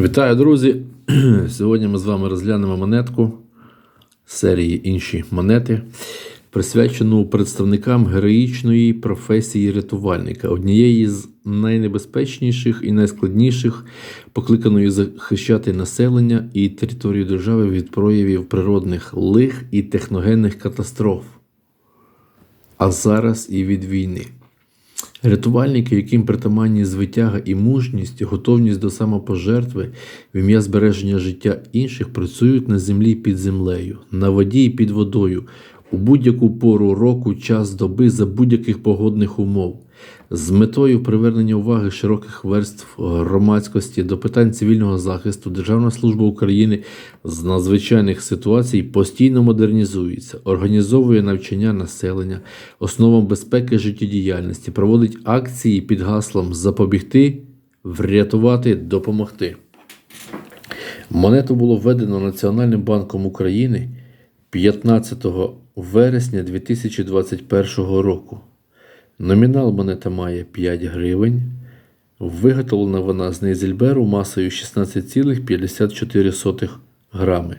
Вітаю, друзі! Сьогодні ми з вами розглянемо монетку серії інші монети, присвячену представникам героїчної професії рятувальника, однієї з найнебезпечніших і найскладніших, покликаної захищати населення і територію держави від проявів природних лих і техногенних катастроф, а зараз і від війни. Рятувальники, яким притаманні звитяга і мужність, готовність до самопожертви в ім'я збереження життя інших, працюють на землі під землею, на воді і під водою, у будь-яку пору року, час доби за будь-яких погодних умов. З метою привернення уваги широких верств громадськості до питань цивільного захисту Державна служба України з надзвичайних ситуацій постійно модернізується, організовує навчання населення, основам безпеки життєдіяльності, проводить акції під гаслом запобігти, врятувати, допомогти. Монету було введено Національним банком України 15 вересня 2021 року. Номінал монета має 5 гривень. Виготовлена вона з нейзельберу масою 16,54 грами.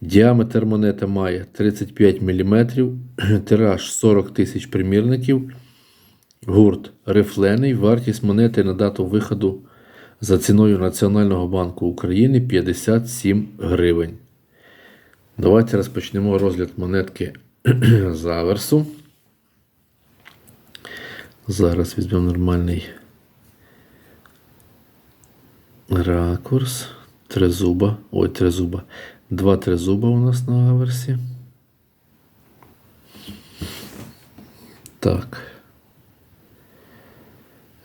Діаметр монети має 35 мм, тираж 40 тисяч примірників. Гурт рифлений. Вартість монети на дату виходу за ціною Національного банку України 57 гривень. Давайте розпочнемо розгляд монетки заверсу. Зараз візьмемо нормальний ракурс. Тризуба. Ой, тризуба. Два тризуба у нас на аверсі. Так.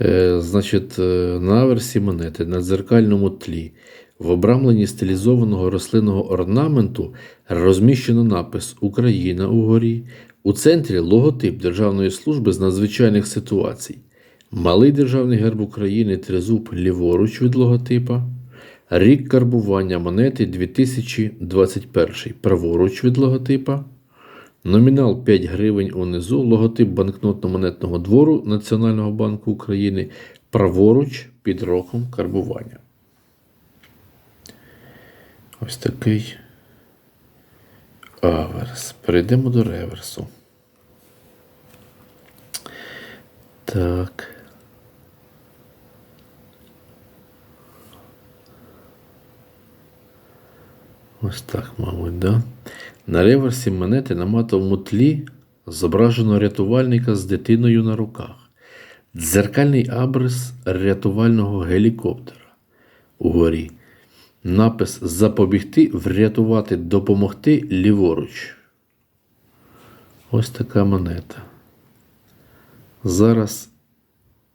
Е, Значить, е, на аверсі монети на дзеркальному тлі. В обрамленні стилізованого рослинного орнаменту розміщено напис Україна угорі. У центрі логотип Державної служби з надзвичайних ситуацій. Малий державний герб України тризуб ліворуч від логотипа. Рік карбування монети 2021. Праворуч від логотипа. Номінал 5 гривень унизу. Логотип банкнотно-монетного двору Національного банку України. Праворуч під роком карбування. Ось такий аверс. Перейдемо до реверсу. Так. Ось так, мабуть, да? На реверсі монети на матовому тлі зображено рятувальника з дитиною на руках. Дзеркальний абрис рятувального гелікоптера угорі. Напис Запобігти, врятувати, допомогти ліворуч. Ось така монета. Зараз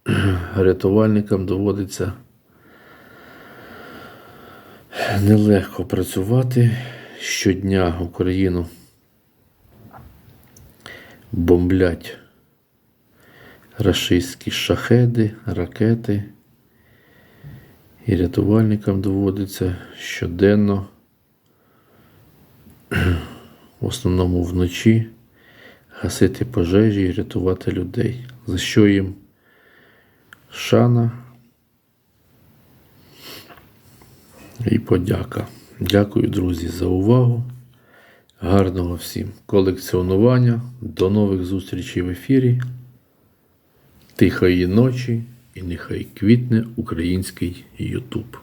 рятувальникам доводиться нелегко працювати щодня Україну. Бомблять рашистські шахеди, ракети. І рятувальникам доводиться щоденно, в основному вночі, гасити пожежі і рятувати людей, за що їм шана і подяка. Дякую, друзі, за увагу. Гарного всім колекціонування. До нових зустрічей в ефірі. Тихої ночі і нехай квітне український Ютуб.